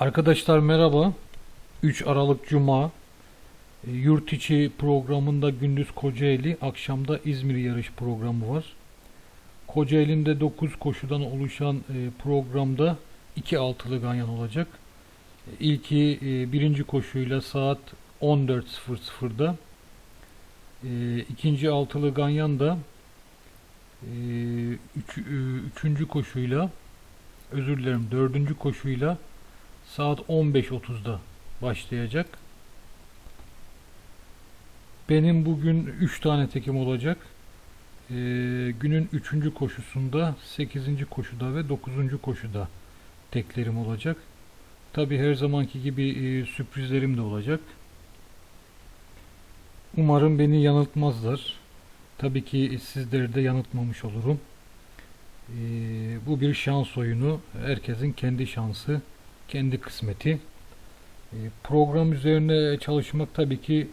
Arkadaşlar merhaba. 3 Aralık Cuma. E, Yurt içi programında gündüz Kocaeli, akşamda İzmir yarış programı var. Kocaeli'nde 9 koşudan oluşan e, programda 2 altılı ganyan olacak. E, İlki birinci koşuyla saat 14.00'da. E, ikinci altılı ganyan da üç, üçüncü koşuyla özür dilerim dördüncü koşuyla saat 15.30'da başlayacak. Benim bugün 3 tane tekim olacak. Ee, günün 3. koşusunda, 8. koşuda ve 9. koşuda teklerim olacak. Tabi her zamanki gibi e, sürprizlerim de olacak. Umarım beni yanıltmazlar. Tabii ki sizleri de yanıltmamış olurum. Ee, bu bir şans oyunu. Herkesin kendi şansı kendi kısmeti. E, Program üzerine çalışmak tabii ki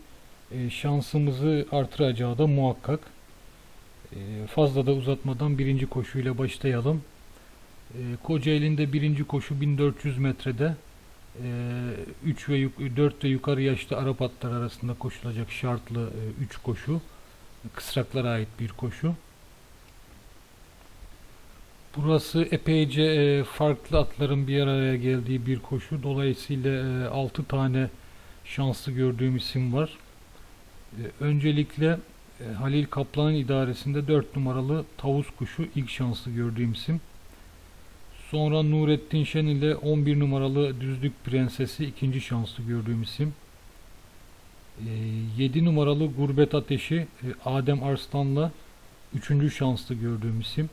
e, şansımızı artıracağı da muhakkak. E, Fazla da uzatmadan birinci koşuyla başlayalım. Kocaeli'nde birinci koşu 1400 metrede 3 ve 4 ve yukarı yaşlı Arap atlar arasında koşulacak şartlı 3 koşu. Kısraklara ait bir koşu. Burası epeyce e, farklı atların bir araya geldiği bir koşu. Dolayısıyla e, 6 tane şanslı gördüğüm isim var. E, öncelikle e, Halil Kaplan'ın idaresinde 4 numaralı tavus kuşu ilk şanslı gördüğüm isim. Sonra Nurettin Şen ile 11 numaralı Düzlük Prensesi ikinci şanslı gördüğüm isim. E, 7 numaralı Gurbet Ateşi e, Adem Arslan'la üçüncü şanslı gördüğüm isim.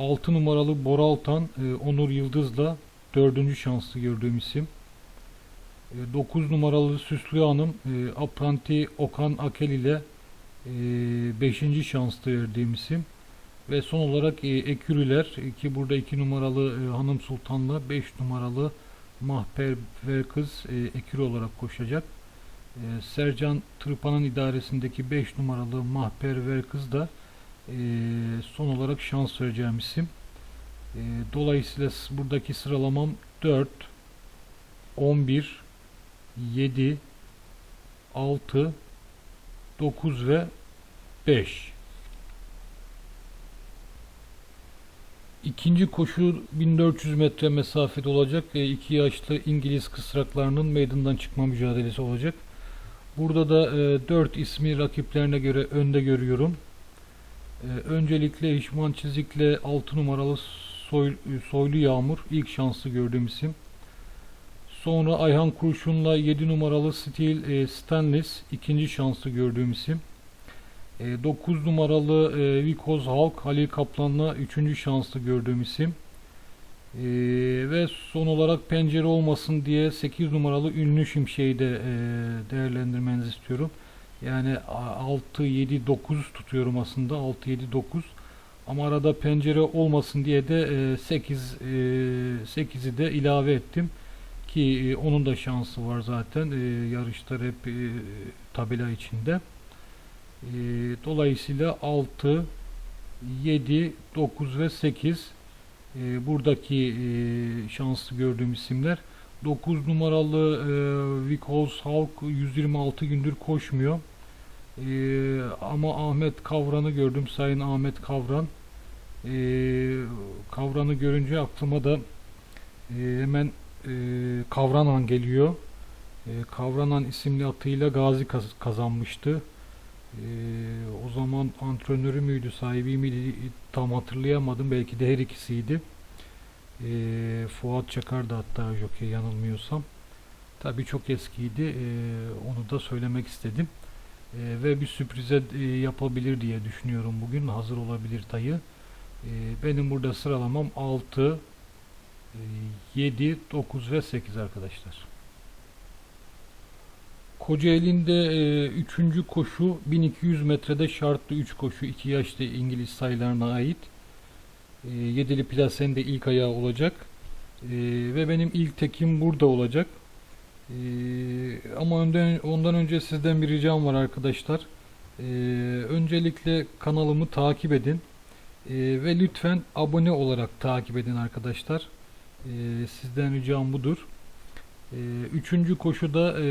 6 numaralı Boraltan e, Onur Yıldız'la dördüncü şanslı gördüğüm isim. 9 numaralı Süslü Hanım e, Apranti Okan Akel ile 5. şanslı verdiğim isim. Ve son olarak e, Ekürüler ki burada 2 numaralı e, Hanım Sultan'la 5 numaralı Mahper ve Kız e, Ekürü olarak koşacak. E, Sercan Tırpan'ın idaresindeki 5 numaralı Mahper ve Kız da e, son olarak şans vereceğim isim. E, dolayısıyla buradaki sıralamam 4, 11, 7, 6, 9 ve 5. İkinci koşu 1400 metre mesafede olacak. E, iki yaşlı İngiliz kısraklarının meydandan çıkma mücadelesi olacak. Burada da e, 4 ismi rakiplerine göre önde görüyorum. Ee, öncelikle Hişman Çizik'le 6 numaralı Soy, Soylu Yağmur ilk şanslı gördüğüm isim. Sonra Ayhan Kurşun'la 7 numaralı Steel e, Stanless ikinci şanslı gördüğüm isim. 9 numaralı e, Vikoz Halk Halil Kaplan'la üçüncü şanslı gördüğüm isim. E, ve son olarak pencere olmasın diye 8 numaralı Ünlü Şimşek'i de e, değerlendirmenizi istiyorum. Yani 6, 7, 9 tutuyorum aslında. 6, 7, 9. Ama arada pencere olmasın diye de 8 8'i de ilave ettim. Ki e, onun da şansı var zaten. E, Yarışlar hep e, tabela içinde. E, Dolayısıyla 6, 7, 9 ve 8 e, buradaki e, şanslı gördüğüm isimler. 9 numaralı e, Vikos Halk 126 gündür koşmuyor. E, ama Ahmet Kavran'ı gördüm. Sayın Ahmet Kavran. E, Kavran'ı görünce aklıma da e, hemen e, Kavranan geliyor. E, Kavranan isimli atıyla Gazi kaz- kazanmıştı. E, o zaman antrenörü müydü, sahibi miydi tam hatırlayamadım. Belki de her ikisiydi. E, Fuat Çakar da hatta jockey yanılmıyorsam. Tabii çok eskiydi. E, onu da söylemek istedim. E, ve bir sürprize e, yapabilir diye düşünüyorum bugün. Hazır olabilir dayı. E, benim burada sıralamam 6, e, 7, 9 ve 8 arkadaşlar. Kocaeli'nde e, üçüncü koşu 1200 metrede şartlı 3 koşu 2 yaşlı İngiliz sayılarına ait. E, yedili plasenin de ilk ayağı olacak. E, ve benim ilk tekim burada olacak. E, ama önden, ondan önce sizden bir ricam var arkadaşlar. Öncelikle kanalımı takip edin. Ve lütfen abone olarak takip edin arkadaşlar. Sizden ricam budur. Üçüncü koşuda e,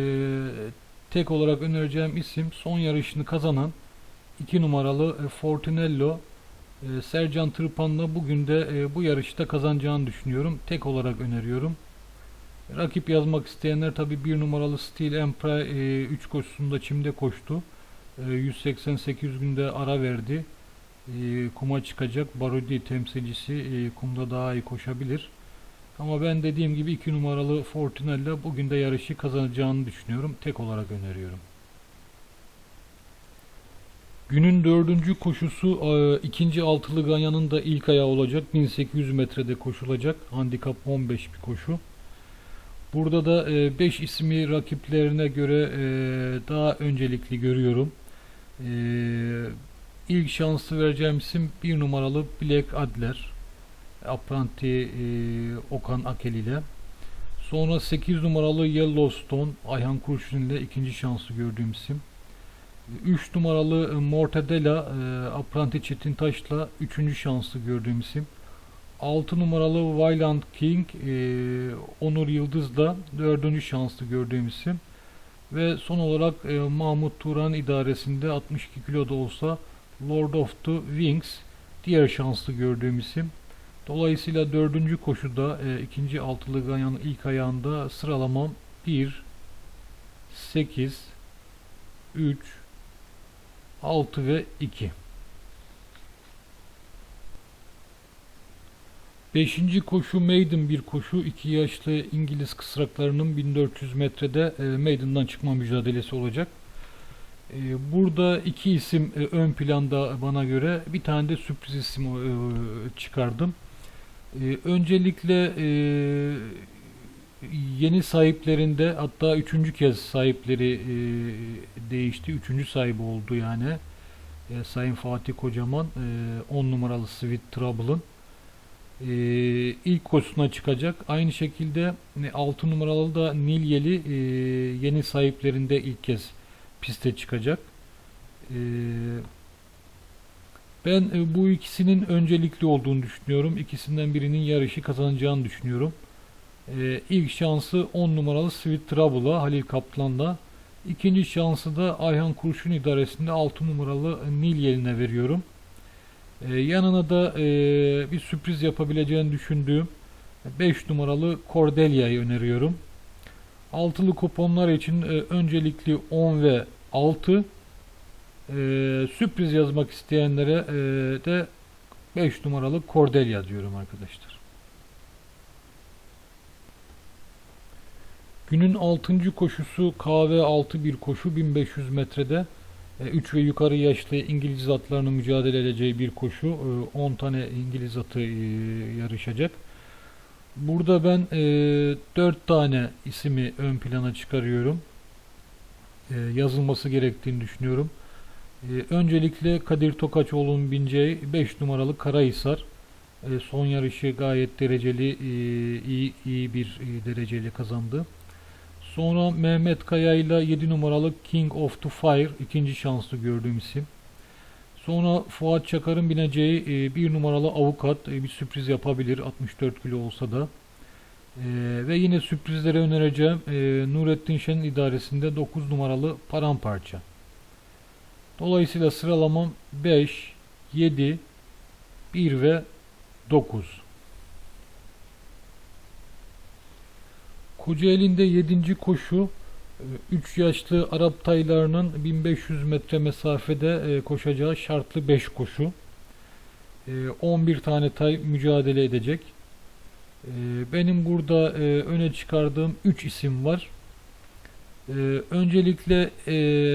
tek olarak önereceğim isim son yarışını kazanan 2 numaralı e, Fortunello e, Sercan Tırpan'la bugün de e, bu yarışta kazanacağını düşünüyorum. Tek olarak öneriyorum. Rakip yazmak isteyenler tabi 1 numaralı Steel Emperor 3 koşusunda çimde koştu. E, 188 günde ara verdi. E, kuma çıkacak. Barodi temsilcisi e, kumda daha iyi koşabilir. Ama ben dediğim gibi 2 numaralı Fortunella bugün de yarışı kazanacağını düşünüyorum. Tek olarak öneriyorum. Günün dördüncü koşusu e, ikinci altılı ganyanın da ilk ayağı olacak. 1800 metrede koşulacak. Handikap 15 bir koşu. Burada da 5 ismi rakiplerine göre e, daha öncelikli görüyorum. E, ilk şansı vereceğim isim 1 numaralı Black Adler. Apranti e, Okan Akel ile. Sonra 8 numaralı Yellowstone Ayhan Kurşun ile ikinci şansı gördüğüm isim. 3 numaralı Mortadella e, Apranti Çetintaş'la üçüncü şanslı gördüğüm isim. 6 numaralı Vyland King e, Onur Yıldız'la dördüncü şanslı gördüğüm isim. Ve son olarak e, Mahmut Turan idaresinde 62 kiloda olsa Lord of the Wings diğer şanslı gördüğüm isim. Dolayısıyla dördüncü koşuda e, ikinci altılı ganyanın ilk ayağında sıralamam 1 8 3 6 ve 2. Beşinci koşu maiden bir koşu. iki yaşlı İngiliz kısraklarının 1400 metrede e, maiden'dan çıkma mücadelesi olacak. E, burada iki isim e, ön planda bana göre. Bir tane de sürpriz isim çıkardım. Öncelikle yeni sahiplerinde hatta üçüncü kez sahipleri e, değişti. Üçüncü sahibi oldu yani. E, Sayın Fatih Kocaman 10 e, numaralı Sweet Trouble'ın e, ilk koşusuna çıkacak. Aynı şekilde 6 numaralı da Nilyeli e, yeni sahiplerinde ilk kez piste çıkacak. E, ben e, bu ikisinin öncelikli olduğunu düşünüyorum. İkisinden birinin yarışı kazanacağını düşünüyorum. Ee, ilk şansı 10 numaralı Sweet Trouble'a Halil Kaplan'la. İkinci şansı da Ayhan Kurşun idaresinde 6 numaralı Nil Yeline veriyorum. Ee, yanına da e, bir sürpriz yapabileceğini düşündüğüm 5 numaralı Cordelia'yı öneriyorum. Altılı kuponlar için e, öncelikli 10 ve 6 e, sürpriz yazmak isteyenlere e, de 5 numaralı Cordelia diyorum arkadaşlar. Günün 6. koşusu KV 6 bir koşu 1500 metrede 3 e, ve yukarı yaşlı İngiliz atlarının mücadele edeceği bir koşu. 10 e, tane İngiliz atı e, yarışacak. Burada ben 4 tane ismi ön plana çıkarıyorum. Yazılması gerektiğini düşünüyorum. Öncelikle Kadir Tokaçoğlu'nun bineceği 5 numaralı Karahisar. Son yarışı gayet dereceli, iyi, iyi bir dereceyle kazandı. Sonra Mehmet Kaya ile 7 numaralı King of the Fire ikinci şanslı gördüğüm isim. Sonra Fuat Çakar'ın bineceği 1 e, numaralı avukat e, bir sürpriz yapabilir 64 kilo olsa da. E, ve yine sürprizlere önereceğim Nurettin Şen'in idaresinde 9 numaralı paramparça. Dolayısıyla sıralamam 5, 7, 1 ve 9. Kocaeli'nde 7. koşu 3 e, yaşlı Arap taylarının 1500 metre mesafede e, koşacağı şartlı 5 koşu. 11 e, tane tay mücadele edecek. Benim burada öne çıkardığım 3 isim var. Öncelikle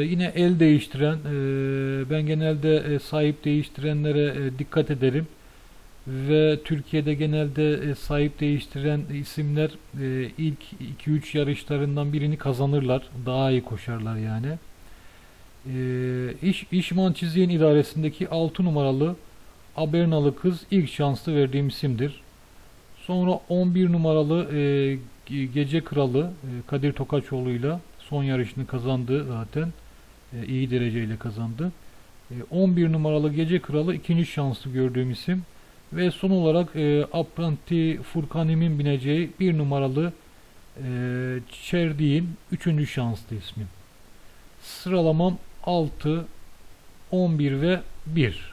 yine el değiştiren, ben genelde sahip değiştirenlere dikkat ederim ve Türkiye'de genelde e, sahip değiştiren isimler e, ilk 2-3 yarışlarından birini kazanırlar. Daha iyi koşarlar yani. E, İş, İşman Çizgi'nin idaresindeki 6 numaralı Abernalı kız ilk şanslı verdiğim isimdir. Sonra 11 numaralı Gece Kralı Kadir Tokaçoğlu'yla son yarışını kazandı zaten. iyi dereceyle kazandı. 11 numaralı Gece Kralı ikinci şanslı gördüğüm isim. Ve son olarak e, Apranti Furkanim'in bineceği bir numaralı e, Çerdiğin 3. şanslı ismim. Sıralamam 6, 11 ve 1.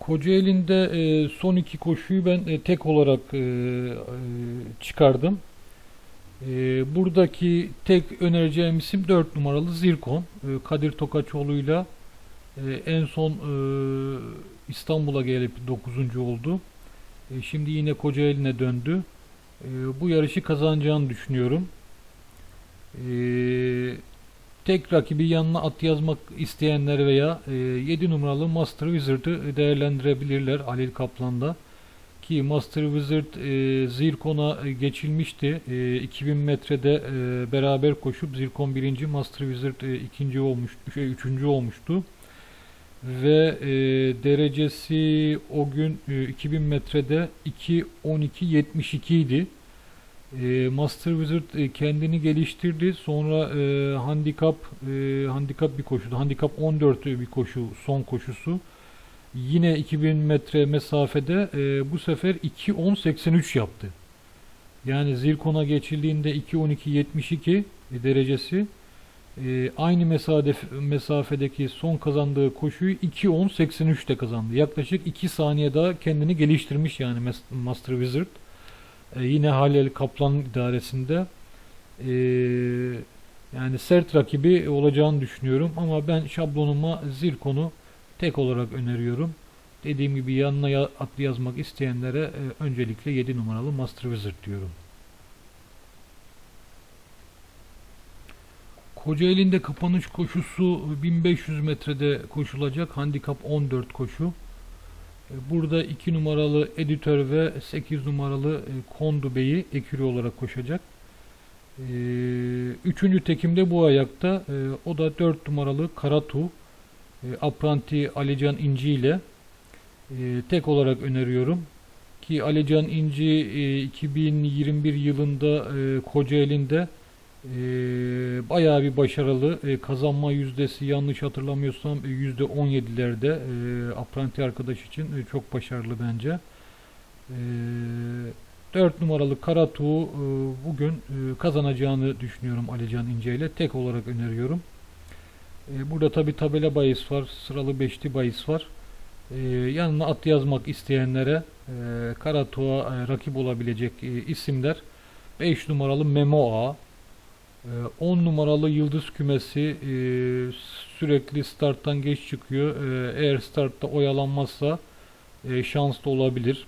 Kocaeli'nde e, son iki koşuyu ben e, tek olarak e, e, çıkardım. E, buradaki tek önereceğim isim 4 numaralı Zirkon. E, Kadir Tokaçoğlu'yla e, en son e, İstanbul'a gelip 9. oldu. E, şimdi yine Kocaeli'ne döndü. E, bu yarışı kazanacağını düşünüyorum. E, tek rakibi yanına at yazmak isteyenler veya e, 7 numaralı Master Wizard'ı değerlendirebilirler Halil Kaplan'da. Ki Master Wizard e, Zirkon'a geçilmişti. E, 2000 metrede e, beraber koşup Zirkon birinci, Master Wizard e, ikinci olmuş, şey, üçüncü olmuştu. Ve e, derecesi o gün e, 2000 metrede 2.12.72 idi. E, Master Wizard e, kendini geliştirdi. Sonra e, handikap e, handikap bir koşu, handikap 14 bir koşu, son koşusu. Yine 2000 metre mesafede e, bu sefer 2.10.83 yaptı. Yani Zirkon'a geçildiğinde 2.12.72 derecesi e, aynı mesafede, mesafedeki son kazandığı koşuyu 2.10.83'te kazandı. Yaklaşık 2 saniye daha kendini geliştirmiş yani Master Wizard. E, yine Halil Kaplan idaresinde e, yani sert rakibi olacağını düşünüyorum ama ben şablonuma Zirkon'u tek olarak öneriyorum. Dediğim gibi yanına ya, atlı yazmak isteyenlere e, öncelikle 7 numaralı Master Wizard diyorum. Kocaeli'nde kapanış koşusu 1500 metrede koşulacak. Handikap 14 koşu. E, Burada 2 numaralı editör ve 8 numaralı e, Kondu Bey'i ekürü olarak koşacak. E, Üçüncü tekimde bu ayakta. O da 4 numaralı Karatu. Apranti Alican İnci ile tek olarak öneriyorum. Ki Alican İnci e, 2021 yılında Kocaeli'nde e, bayağı bir başarılı. E, kazanma yüzdesi yanlış hatırlamıyorsam e, yüzde 17'lerde e, apranti arkadaş için e, çok başarılı bence. E, 4 numaralı Karatu e, bugün e, kazanacağını düşünüyorum Alican İnce ile. Tek olarak öneriyorum. E, burada tabi tabela bahis var. Sıralı beşli bahis var. E, yanına at yazmak isteyenlere e, Karatu'a e, rakip olabilecek e, isimler 5 numaralı Memo A, 10 ee, numaralı yıldız kümesi e, sürekli starttan geç çıkıyor. E, eğer startta oyalanmazsa e, şanslı olabilir.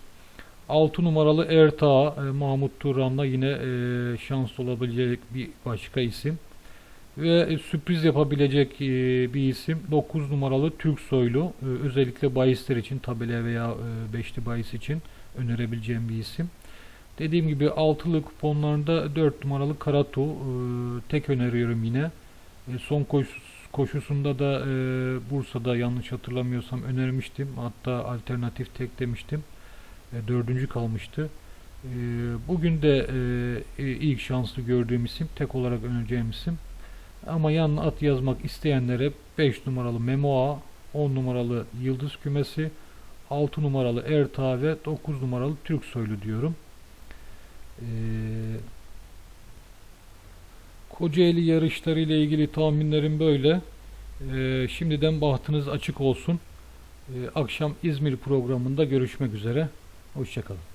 6 numaralı Erta Mahmut Turan'la yine şanslı olabilecek bir başka isim. Ve sürpriz yapabilecek bir isim 9 numaralı Türk soylu. Özellikle bahisler için tabela veya beşli bahis için önerebileceğim bir isim. Dediğim gibi altılı kuponlarında 4 numaralı Karatu e, tek öneriyorum yine. E, son koşu, koşusunda da e, Bursa'da yanlış hatırlamıyorsam önermiştim. Hatta alternatif tek demiştim. E, dördüncü kalmıştı. E, bugün de e, ilk şanslı gördüğüm isim. Tek olarak önereceğim isim. Ama yanına at yazmak isteyenlere 5 numaralı Memoa, 10 numaralı Yıldız Kümesi, 6 numaralı Erta ve 9 numaralı Türk Soylu diyorum. Ee, Kocaeli yarışları ile ilgili tahminlerim böyle. Ee, şimdiden bahtınız açık olsun. Ee, akşam İzmir programında görüşmek üzere. Hoşçakalın.